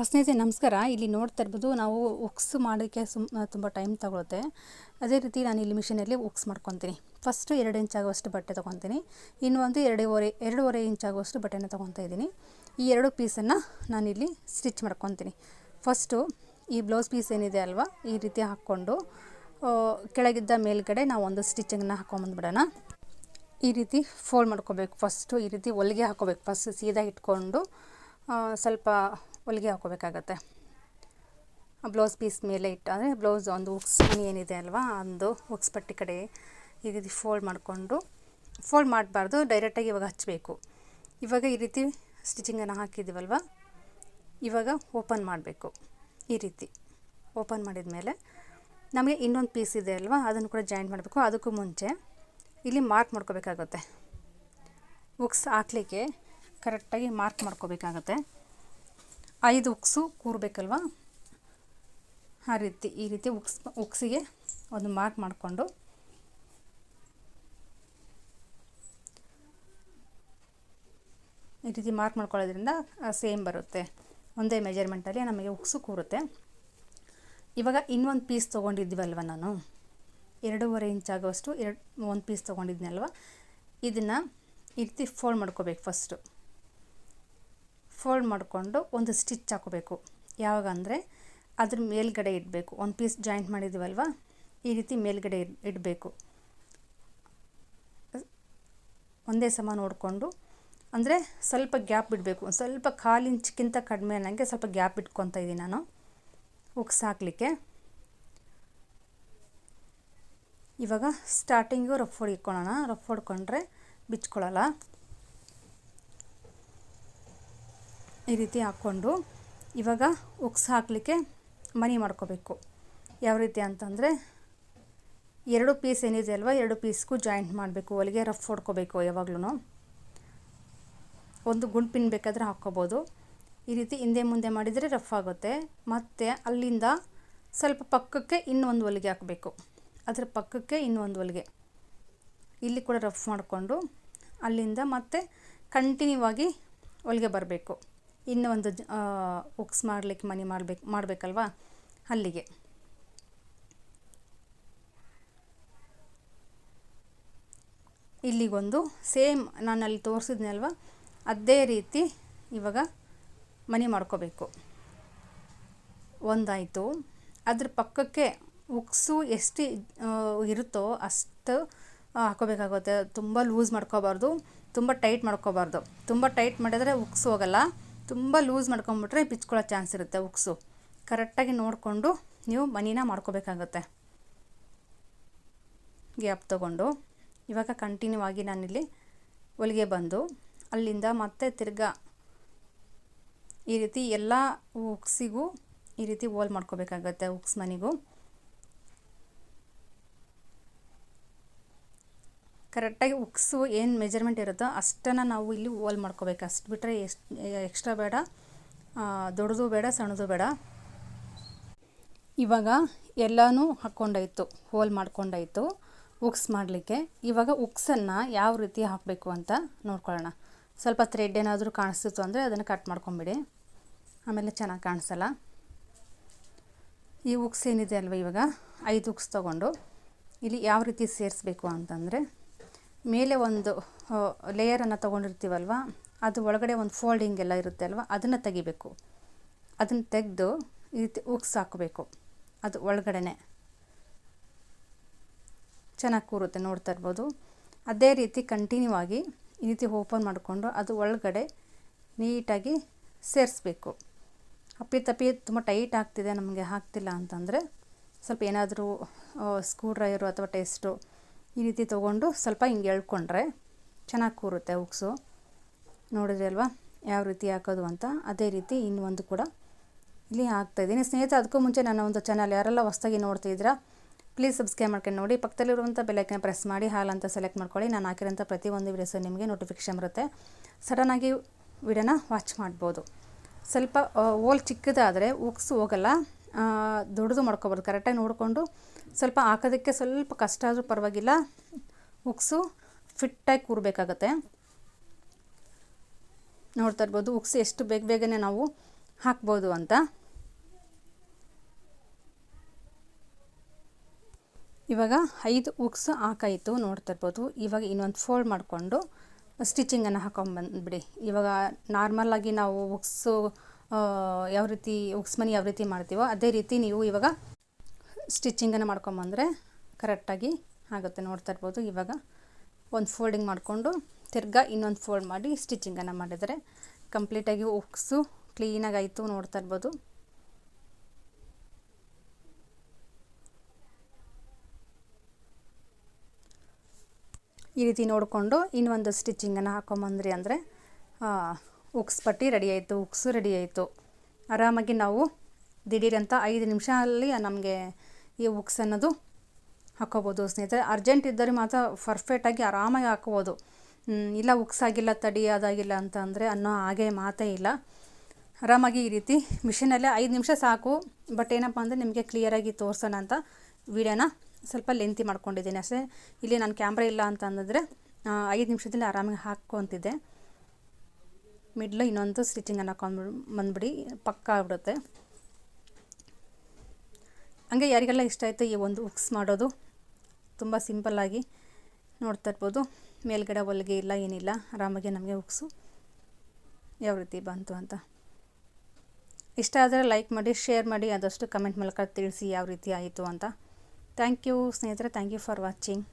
ಸ್ನೇಹಿತರೆ, ನಮಸ್ಕಾರ. ಇಲ್ಲಿ ನೋಡ್ತಾ ಇರ್ಬೋದು, ನಾವು ಉಕ್ಸ್ ಮಾಡೋಕ್ಕೆ ಸುಮ್ ತುಂಬ ಟೈಮ್ ತಗೊಳುತ್ತೆ. ಅದೇ ರೀತಿ ನಾನು ಇಲ್ಲಿ ಮಿಷಿನಲ್ಲಿ ಉಕ್ಸ್ ಮಾಡ್ಕೊತೀನಿ. ಫಸ್ಟು ಎರಡು ಇಂಚ್ ಆಗುವಷ್ಟು ಬಟ್ಟೆ ತೊಗೊತೀನಿ. ಇನ್ನು ಒಂದು ಎರಡೂವರೆ ಎರಡೂವರೆ ಇಂಚ್ ಆಗುವಷ್ಟು ಬಟ್ಟೆನ ತೊಗೊತಾ ಇದ್ದೀನಿ. ಈ ಎರಡು ಪೀಸನ್ನು ನಾನಿಲ್ಲಿ ಸ್ಟಿಚ್ ಮಾಡ್ಕೊತೀನಿ. ಫಸ್ಟು ಈ ಬ್ಲೌಸ್ ಪೀಸ್ ಏನಿದೆ ಅಲ್ವಾ, ಈ ರೀತಿ ಹಾಕ್ಕೊಂಡು ಕೆಳಗಿದ್ದ ಮೇಲ್ಗಡೆ ನಾವು ಒಂದು ಸ್ಟಿಚಿಂಗನ್ನ ಹಾಕ್ಕೊಂಬಂದ್ಬಿಡೋಣ ಈ ರೀತಿ ಫೋಲ್ಡ್ ಮಾಡ್ಕೋಬೇಕು. ಫಸ್ಟು ಈ ರೀತಿ ಹೊಲಿಗೆ ಹಾಕೋಬೇಕು. ಫಸ್ಟ್ ಸೀದಾ ಇಟ್ಕೊಂಡು ಸ್ವಲ್ಪ ಹೊಲಿಗೆ ಹಾಕೋಬೇಕಾಗತ್ತೆ ಬ್ಲೌಸ್ ಪೀಸ್ ಮೇಲೆ ಇಟ್ಟು, ಅಂದರೆ ಬ್ಲೌಸ್ ಒಂದು ಉಕ್ಸ್ ಮನಿ ಏನಿದೆ ಅಲ್ವಾ, ಒಂದು ಉಕ್ಸ್ ಪಟ್ಟಿ ಕಡೆ ಈ ರೀತಿ ಫೋಲ್ಡ್ ಮಾಡಿಕೊಂಡು ಫೋಲ್ಡ್ ಮಾಡಬಾರ್ದು ಡೈರೆಕ್ಟಾಗಿ ಇವಾಗ ಹಚ್ಚಬೇಕು ಇವಾಗ ಈ ರೀತಿ ಸ್ಟಿಚಿಂಗನ್ನು ಹಾಕಿದ್ದೀವಲ್ವ ಇವಾಗ ಓಪನ್ ಮಾಡಬೇಕು. ಈ ರೀತಿ ಓಪನ್ ಮಾಡಿದ ಮೇಲೆ ನಮಗೆ ಇನ್ನೊಂದು ಪೀಸ್ ಇದೆ ಅಲ್ವಾ, ಅದನ್ನು ಕೂಡ ಜಾಯಿಂಟ್ ಮಾಡಬೇಕು. ಅದಕ್ಕೂ ಮುಂಚೆ ಇಲ್ಲಿ ಮಾರ್ಕ್ ಮಾಡ್ಕೋಬೇಕಾಗುತ್ತೆ. ಉಕ್ಸ್ ಹಾಕ್ಲಿಕ್ಕೆ ಕರೆಕ್ಟಾಗಿ ಮಾರ್ಕ್ ಮಾಡ್ಕೋಬೇಕಾಗತ್ತೆ. ಐದು ಉಕ್ಸು ಕೂರಬೇಕಲ್ವ? ಆ ರೀತಿ, ಈ ರೀತಿ ಉಕ್ಸ್, ಉಕ್ಸಿಗೆ ಒಂದು ಮಾರ್ಕ್ ಮಾಡಿಕೊಂಡು. ಈ ರೀತಿ ಮಾರ್ಕ್ ಮಾಡ್ಕೊಳ್ಳೋದ್ರಿಂದ ಸೇಮ್ ಬರುತ್ತೆ. ಒಂದೇ ಮೆಜರ್ಮೆಂಟಲ್ಲಿ ನಮಗೆ ಉಕ್ಸು ಕೂರುತ್ತೆ. ಇವಾಗ ಇನ್ನೊಂದು ಪೀಸ್ ತೊಗೊಂಡಿದ್ದೀವಲ್ವ ನಾನು? ಎರಡೂವರೆ ಇಂಚ್ ಆಗುವಷ್ಟು, ಎರಡು, ಒಂದು ಪೀಸ್ ತೊಗೊಂಡಿದ್ನಲ್ವ? ಇದನ್ನು ಈ ರೀತಿ ಫೋಲ್ಡ್ ಮಾಡ್ಕೋಬೇಕು ಫಸ್ಟು. ಫೋಲ್ಡ್ ಮಾಡಿಕೊಂಡು ಒಂದು ಸ್ಟಿಚ್ ಹಾಕೋಬೇಕು. ಯಾವಾಗ ಅಂದರೆ ಅದ್ರ ಮೇಲ್ಗಡೆ ಇಡಬೇಕು. ಒಂದು ಪೀಸ್ ಜಾಯಿಂಟ್ ಮಾಡಿದ್ದೀವಲ್ವ ಈ ರೀತಿ ಮೇಲ್ಗಡೆ ಇಡ್, ಇಡಬೇಕು. ಒಂದೇ ಸಮ ನೋಡಿಕೊಂಡು, ಅಂದರೆ ಸ್ವಲ್ಪ ಗ್ಯಾಪ್ ಬಿಡಬೇಕು. ಸ್ವಲ್ಪ ಕಾಲು ಇಂಚ್ಗಿಂತ ಕಡಿಮೆ ಅನ್ನೋಂಗೆ ಸ್ವಲ್ಪ ಗ್ಯಾಪ್ ಇಟ್ಕೊತ ಇದ್ದೀನಿ ನಾನು. ಉಕ್ಸ್ ಹಾಕಲಿಕ್ಕೆ. ಇವಾಗ ಸ್ಟಾರ್ಟಿಂಗು ರಫ್ ಹೊಡಿಕೊಳ್ಳೋಣ ರಫ್ ಹೊಡ್ಕೊಂಡ್ರೆ ಬಿಚ್ಕೊಳ್ಳಲ್ಲ ಈ ರೀತಿ ಹಾಕ್ಕೊಂಡು ಇವಾಗ ಉಕ್ಸ್ ಹಾಕಲಿಕ್ಕೆ ಮನಿ ಮಾಡ್ಕೋಬೇಕು. ಯಾವ ರೀತಿ ಅಂತಂದರೆ ಎರಡು ಪೀಸ್ ಏನಿದೆ ಅಲ್ವಾ, ಎರಡು ಪೀಸ್ಗೂ ಜಾಯಿಂಟ್ ಮಾಡಬೇಕು. ಹೊಲಿಗೆ ರಫ್ ಹೊಡ್ಕೋಬೇಕು ಯಾವಾಗ್ಲೂ ಒಂದು ಗುಂಡ್ಪಿನ್ ಬೇಕಾದರೆ ಹಾಕ್ಕೋಬೋದು. ಈ ರೀತಿ ಹಿಂದೆ ಮುಂದೆ ಮಾಡಿದರೆ ರಫ್ ಆಗುತ್ತೆ. ಮತ್ತು ಅಲ್ಲಿಂದ ಸ್ವಲ್ಪ ಪಕ್ಕಕ್ಕೆ ಇನ್ನೊಂದು ಹೊಲಿಗೆ ಹಾಕಬೇಕು. ಅದರ ಪಕ್ಕಕ್ಕೆ ಇನ್ನೊಂದು ಹೊಲಿಗೆ. ಇಲ್ಲಿ ಕೂಡ ರಫ್ ಮಾಡಿಕೊಂಡು ಅಲ್ಲಿಂದ ಮತ್ತೆ ಕಂಟಿನ್ಯೂ ಆಗಿ ಹೊಲಿಗೆ ಬರಬೇಕು. ಇನ್ನೂ ಒಂದು ಉಕ್ಸ್ ಮಾಡಲಿಕ್ಕೆ ಮನಿ ಮಾಡಬೇಕು, ಮಾಡಬೇಕಲ್ವಾ? ಅಲ್ಲಿಗೆ. ಇಲ್ಲಿಗೊಂದು ಸೇಮ್ ನಾನು ಅಲ್ಲಿ ತೋರಿಸಿದ್ನಲ್ವ? ಅದೇ ರೀತಿ ಇವಾಗ ಮನಿ ಮಾಡ್ಕೋಬೇಕು. ಒಂದಾಯಿತು. ಅದ್ರ ಪಕ್ಕಕ್ಕೆ ಉಕ್ಸು ಎಷ್ಟು ಇರುತ್ತೋ ಅಷ್ಟು ಹಾಕೋಬೇಕಾಗುತ್ತೆ ತುಂಬ ಲೂಸ್ ಮಾಡ್ಕೋಬಾರ್ದು. ತುಂಬ ಟೈಟ್ ಮಾಡ್ಕೋಬಾರ್ದು. ತುಂಬ ಟೈಟ್ ಮಾಡಿದ್ರೆ ಉಕ್ಸ್ ಹೋಗಲ್ಲ. ತುಂಬ ಲೂಸ್ ಮಾಡ್ಕೊಂಬಿಟ್ರೆ ಬಿಚ್ಕೊಳ್ಳೋ ಚಾನ್ಸ್ ಇರುತ್ತೆ ಉಕ್ಸು. ಕರೆಕ್ಟಾಗಿ ನೋಡಿಕೊಂಡು ನೀವು ಮನಿನ ಮಾಡ್ಕೋಬೇಕಾಗತ್ತೆ. ಗ್ಯಾಪ್ ತೊಗೊಂಡು. ಇವಾಗ ಕಂಟಿನ್ಯೂ ಆಗಿ ನಾನಿಲ್ಲಿ ಹೊಲಿಗೆ ಬಂದು, ಅಲ್ಲಿಂದ ಮತ್ತೆ ತಿರ್ಗ ಈ ರೀತಿ ಎಲ್ಲ ಉಕ್ಸಿಗೂ ಈ ರೀತಿ ಹೋಲ್ ಮಾಡ್ಕೋಬೇಕಾಗತ್ತೆ ಉಕ್ಸ್ ಮನಿಗೂ. ಕರೆಕ್ಟಾಗಿ ಉಕ್ಸು ಏನು ಮೆಜರ್ಮೆಂಟ್ ಇರುತ್ತೋ ಅಷ್ಟನ್ನು ನಾವು ಇಲ್ಲಿ ಹೋಲ್ ಮಾಡ್ಕೋಬೇಕು. ಅಷ್ಟು ಬಿಟ್ಟರೆ ಎಷ್ಟು, ಎಕ್ಸ್ಟ್ರಾ ಬೇಡ ದೊಡ್ಡದು ಬೇಡ, ಸಣ್ಣದು ಬೇಡ. ಇವಾಗ ಎಲ್ಲನೂ ಹಾಕ್ಕೊಂಡಾಯಿತು ಹೋಲ್ ಮಾಡ್ಕೊಂಡಾಯಿತು, ಉಕ್ಸ್ ಮಾಡಲಿಕ್ಕೆ. ಇವಾಗ ಉಕ್ಸನ್ನು ಯಾವ ರೀತಿ ಹಾಕಬೇಕು ಅಂತ ನೋಡ್ಕೊಳ್ಳೋಣ. ಸ್ವಲ್ಪ ಥ್ರೆಡ್ ಏನಾದರೂ ಕಾಣಿಸ್ತಿತ್ತು ಅಂದರೆ ಅದನ್ನು ಕಟ್ ಮಾಡ್ಕೊಂಬಿಡಿ. ಆಮೇಲೆ ಚೆನ್ನಾಗಿ ಕಾಣಿಸಲ್ಲ. ಈ ಉಕ್ಸ್ ಏನಿದೆ ಅಲ್ವ ಇವಾಗ? ಐದು ಉಕ್ಸ್ ತೊಗೊಂಡು. ಇಲ್ಲಿ ಯಾವ ರೀತಿ ಸೇರಿಸ್ಬೇಕು ಅಂತಂದರೆ ಮೇಲೆ ಒಂದು ಲೇಯರನ್ನು ತೊಗೊಂಡಿರ್ತೀವಲ್ವ? ಅದು ಒಳಗಡೆ ಒಂದು ಫೋಲ್ಡಿಂಗ್ ಎಲ್ಲ ಇರುತ್ತೆ ಅಲ್ವ? ಅದನ್ನು ತೆಗಿಬೇಕು. ಅದನ್ನು ತೆಗೆದು ಈ ರೀತಿ ಉಕ್ಸ್ ಹಾಕಬೇಕು. ಅದು ಒಳಗಡೆನೆ. ಚೆನ್ನಾಗಿ ಕೂರುತ್ತೆ, ನೋಡ್ತಾ ಇರ್ಬೋದು. ಅದೇ ರೀತಿ ಕಂಟಿನ್ಯೂ ಆಗಿ ಈ ರೀತಿ ಓಪನ್ ಮಾಡಿಕೊಂಡು ಅದು ಒಳಗಡೆ ನೀಟಾಗಿ ಸೇರಿಸ್ಬೇಕು. ಅಪ್ಪಿ ತಪ್ಪಿ ತುಂಬ ಟೈಟ್ ಆಗ್ತಿದೆ, ನಮಗೆ ಹಾಕ್ತಿಲ್ಲ ಅಂತಂದರೆ ಸ್ವಲ್ಪ ಏನಾದರೂ ಸ್ಕ್ರೂ ಡ್ರೈವರು ಅಥವಾ ಟೆಸ್ಟು ಈ ರೀತಿ ತೊಗೊಂಡು ಸ್ವಲ್ಪ ಹಿಂಗೆ ಎಳ್ಕೊಂಡ್ರೆ ಚೆನ್ನಾಗಿ ಕೂರುತ್ತೆ ಉಕ್ಸು. ನೋಡಿದ್ರಿ ಅಲ್ವಾ? ಯಾವ ರೀತಿ ಹಾಕೋದು ಅಂತ. ಅದೇ ರೀತಿ ಇನ್ನೊಂದು ಕೂಡ ಇಲ್ಲಿ ಹಾಕ್ತಾಯಿದ್ದೀನಿ ಸ್ನೇಹಿತ ಅದಕ್ಕೂ ಮುಂಚೆ ನನ್ನ ಒಂದು ಚಾನಲ್ ಯಾರೆಲ್ಲ ಹೊಸ್ದಾಗಿ ನೋಡ್ತಿದ್ದೀರಾ ಪ್ಲೀಸ್ ಸಬ್ಸ್ಕ್ರೈಬ್ ಮಾಡ್ಕೊಂಡು ನೋಡಿ. ಪಕ್ಕದಲ್ಲಿರುವಂಥ ಬೆಲ್ಲೈಕನ್ ಪ್ರೆಸ್ ಮಾಡಿ, ಹಾಲ್ ಅಂತ ಸೆಲೆಕ್ಟ್ ಮಾಡ್ಕೊಳ್ಳಿ. ನಾನು ಹಾಕಿರೋಂಥ ಪ್ರತಿಯೊಂದು ವೀಡಿಯೋಸು ನಿಮಗೆ ನೋಟಿಫಿಕೇಷನ್ ಬರುತ್ತೆ. ಸಡನ್ನಾಗಿ ವಿಡಿಯೋನ ವಾಚ್ ಮಾಡ್ಬೋದು. ಸ್ವಲ್ಪ ಓಲ್ ಚಿಕ್ಕದಾದರೆ ಉಕ್ಸು ಹೋಗಲ್ಲ. ದೊಡ್ಡದು ಮಾಡ್ಕೊಬಾರ್ದು ಕರೆಕ್ಟಾಗಿ ನೋಡಿಕೊಂಡು ಸ್ವಲ್ಪ ಹಾಕೋದಕ್ಕೆ ಸ್ವಲ್ಪ ಕಷ್ಟ ಆದರೂ ಪರವಾಗಿಲ್ಲ. ಉಕ್ಸು ಫಿಟ್ಟಾಗಿ ಕೂರಬೇಕಾಗತ್ತೆ. ನೋಡ್ತಾ ಇರ್ಬೋದು, ಉಕ್ಸು ಎಷ್ಟು ಬೇಗ ಬೇಗನೆ ನಾವು ಹಾಕ್ಬೋದು ಅಂತ. ಇವಾಗ ಐದು ಉಕ್ಸ್ ಹಾಕಾಯಿತು ನೋಡ್ತಾ ಇರ್ಬೋದು. ಇವಾಗ ಇನ್ನೊಂದು ಫೋಲ್ಡ್ ಮಾಡಿಕೊಂಡು ಸ್ಟಿಚಿಂಗನ್ನು ಹಾಕೊಂಬಂದ್ಬಿಡಿ ಇವಾಗ ನಾರ್ಮಲ್ಲಾಗಿ ನಾವು ಉಕ್ಸು ಯಾವ ರೀತಿ ಉಕ್ಸ್ ಮನಿ ಯಾವ ರೀತಿ ಮಾಡ್ತೀವೋ ಅದೇ ರೀತಿ ನೀವು ಇವಾಗ ಸ್ಟಿಚ್ಚಿಂಗನ್ನು ಮಾಡ್ಕೊಂಬಂದರೆ ಕರೆಕ್ಟಾಗಿ ಆಗುತ್ತೆ. ನೋಡ್ತಾ ಇರ್ಬೋದು. ಇವಾಗ ಒಂದು ಫೋಲ್ಡಿಂಗ್ ಮಾಡಿಕೊಂಡು ತಿರ್ಗಾ ಇನ್ನೊಂದು ಫೋಲ್ಡ್ ಮಾಡಿ ಸ್ಟಿಚಿಂಗನ್ನು ಮಾಡಿದರೆ ಕಂಪ್ಲೀಟಾಗಿ ಉಕ್ಸು ಕ್ಲೀನಾಗಿ ಆಯಿತು ನೋಡ್ತಾ ಇರ್ಬೋದು. ಈ ರೀತಿ ನೋಡಿಕೊಂಡು ಇನ್ನೊಂದು ಸ್ಟಿಚಿಂಗನ್ನು ಹಾಕೊಂಬಂದ್ರಿ ಅಂದರೆ ಉಕ್ಸ್ ಪಟ್ಟಿ ರೆಡಿ ಆಯಿತು, ಉಕ್ಸು ರೆಡಿ ಆಯಿತು. ಆರಾಮಾಗಿ ನಾವು ದಿಢೀರಂತ ಐದು ನಿಮಿಷ ಅಲ್ಲಿ ನಮಗೆ ಈ ಉಕ್ಸ್ ಅನ್ನೋದು ಹಾಕೋಬೋದು ಸ್ನೇಹಿತರೆ. ಅರ್ಜೆಂಟ್ ಇದ್ದರೆ ಮಾತ್ರ ಪರ್ಫೆಕ್ಟಾಗಿ ಆರಾಮಾಗಿ ಹಾಕ್ಬೋದು. ಇಲ್ಲ ಉಕ್ಸ್ ಆಗಿಲ್ಲ, ತಡಿ, ಅದಾಗಿಲ್ಲ ಅಂತ ಅಂದರೆ ಅನ್ನೋ ಹಾಗೆ ಮಾತೇ ಇಲ್ಲ. ಆರಾಮಾಗಿ ಈ ರೀತಿ ಮಿಷಿನಲ್ಲೇ ಐದು ನಿಮಿಷ ಸಾಕು. ಬಟ್ ಏನಪ್ಪ ಅಂದರೆ ನಿಮಗೆ ಕ್ಲಿಯರಾಗಿ ತೋರಿಸೋಣ ಅಂತ ವೀಡಿಯೋನ ಸ್ವಲ್ಪ ಲೆಂತಿ ಮಾಡ್ಕೊಂಡಿದ್ದೀನಿ. ಅಷ್ಟೇ, ಇಲ್ಲಿ ನಾನು ಕ್ಯಾಮ್ರಾ ಇಲ್ಲ ಅಂತ ಅಂದಿದ್ರೆ ಐದು ನಿಮಿಷದಲ್ಲಿ ಆರಾಮಾಗಿ ಹಾಕ್ಕೊತಿದ್ದೆ. ಮಿಡ್ಲು ಇನ್ನೊಂದು ಸ್ಟಿಚಿಂಗನ್ನು ಹಾಕೊಂಡು ಬಂದ್ಬಿಡಿ, ಪಕ್ಕ ಆಗ್ಬಿಡುತ್ತೆ. ಹಂಗೆ ಯಾರಿಗೆಲ್ಲ ಇಷ್ಟ ಆಯಿತು ಈ ಒಂದು ಉಕ್ಸ್ ಮಾಡೋದು, ತುಂಬ ಸಿಂಪಲ್ಲಾಗಿ ನೋಡ್ತಾ ಇರ್ಬೋದು. ಮೇಲ್ಗಡೆ ಹೊಲಿಗೆ ಇಲ್ಲ, ಏನಿಲ್ಲ, ಆರಾಮಾಗಿ ನಮಗೆ ಉಕ್ಸು. ಯಾವ ರೀತಿ ಬಂತು ಅಂತ. ಇಷ್ಟ ಆದರೆ ಲೈಕ್ ಮಾಡಿ, ಶೇರ್ ಮಾಡಿ, ಆದಷ್ಟು ಕಮೆಂಟ್ ಮೂಲಕ ತಿಳಿಸಿ ಯಾವ ರೀತಿ ಆಯಿತು ಅಂತ. ಥ್ಯಾಂಕ್ ಯು ಸ್ನೇಹಿತರೆ, ಥ್ಯಾಂಕ್ ಯು ಫಾರ್ ವಾಚಿಂಗ್.